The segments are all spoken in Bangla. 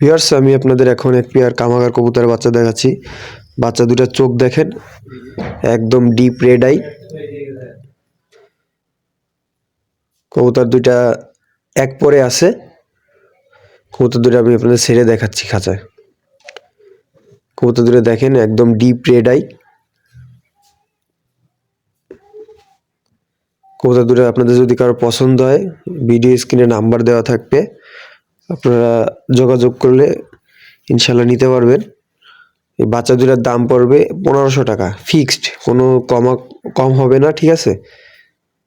ভিউয়ার্স আমি আপনাদের এখন এক পেয়ার কামাগার কবুতরের বাচ্চা দেখাচ্ছি। বাচ্চা দুটার চোখ দেখেন, একদম ডিপ রেড আই কবুতর দুইটা এক পরে আছে। কবুতর দুটো আমি আপনাদের ছেড়ে দেখাচ্ছি খাঁচায়। কবুতর দুটো দেখেন, একদম ডিপ রেড আই কবুতর দুটো আপনাদের যদি কারও পছন্দ হয় ভিডিও স্ক্রিনে নাম্বার দেওয়া থাকবে। আপনারা যোগাযোগ করলে ইনশাল্লাহ নিতে পারবেন। এই বাচ্চা দুটার দাম পড়বে পনেরোশো টাকা ফিক্সড কোনো কমা, কম হবে না, ঠিক আছে?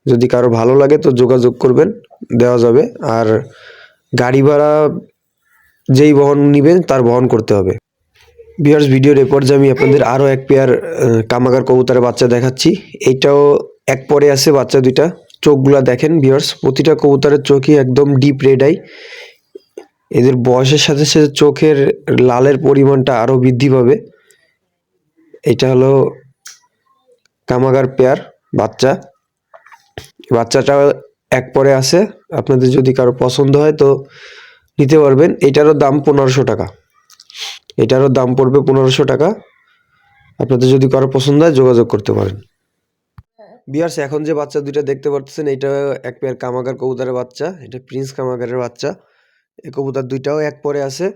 যদি কারও ভালো লাগে তো যোগাযোগ করবেন, দেওয়া যাবে। আর গাড়ি ভাড়া যেই বহন নেবেন, তার বহন করতে হবে। বিয়ার্স ভিডিওর এরপর যে আমি আপনাদের আরও এক পেয়ার কামাগার কবুতরের বাচ্চা দেখাচ্ছি। এইটাও এক পরে আছে বাচ্চা দুইটা। চোখগুলা দেখেন বিয়ার্স প্রতিটা কবুতরের চোখই একদম ডিপ রেড আই এদের বয়সের সাথে সাথে চোখের লালের পরিমাণটা আরও বৃদ্ধি পাবে। এটা হলো কামাগার পেয়ার বাচ্চা। বাচ্চাটা এক পরে আছে। আপনাদের যদি কারও পছন্দ হয় তো নিতে পারবেন। এটারও দাম পনেরোশো টাকা। এটারও দাম পড়বে পনেরোশো টাকা। আপনাদের যদি কারও পছন্দ হয় যোগাযোগ করতে পারেন। বিয়ার্স, এখন যে বাচ্চা দুইটা দেখতে পাচ্ছেন এটা এক পেয়ার কামাগার কবুতরের বাচ্চা। এটা প্রিন্স কামাগারের বাচ্চা। এই কবুতর দুইটাও এক পরে আছে।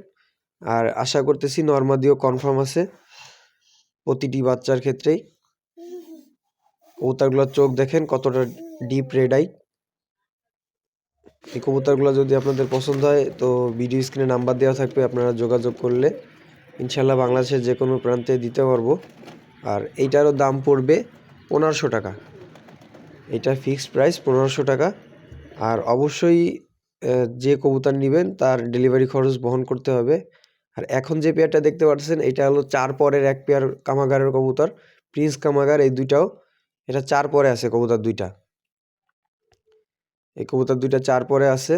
আর আশা করতেছি নর্মাদিও কনফার্ম আছে প্রতিটি বাচ্চার ক্ষেত্রেই। কবুতরগুলোর চোখ দেখেন কতটা ডিপ রেড আই এই কবুতরগুলো যদি আপনাদের পছন্দ হয় তো ভিডিও স্ক্রিনে নাম্বার দেওয়া থাকবে, আপনারা যোগাযোগ করলে ইনশাল্লাহ বাংলাদেশের যে কোনো প্রান্তে দিতে পারব। আর এইটারও দাম পড়বে পনেরোশো টাকা। এটা ফিক্সড প্রাইস পনেরোশো টাকা। আর অবশ্যই যে কবুতর নেবেন তার ডেলিভারি খরচ বহন করতে হবে। আর এখন যে পেয়ারটা দেখতে পাচ্ছেন এটা হলো চার পরের এক পেয়ার কামাগারের কবুতর প্রিন্স কামাগার এই দুইটাও, এটা চার পরে আছে কবুতর দুইটা। এই কবুতর দুইটা চার পরে আছে।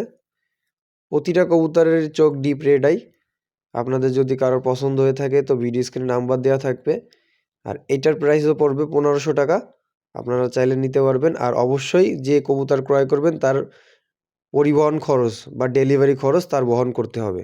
প্রতিটা কবুতরের চোখ ডিপ রেড আই আপনাদের যদি কারোর পছন্দ হয়ে থাকে তো ভিডিও স্ক্রিনে নাম্বার দেওয়া থাকবে। আর এটার প্রাইসও পড়বে পনেরোশো টাকা। আপনারা চাইলে নিতে পারবেন। আর অবশ্যই যে কবুতর ক্রয় করবেন তার পরিবহন খরচ বা ডেলিভারি খরচ তার বহন করতে হবে।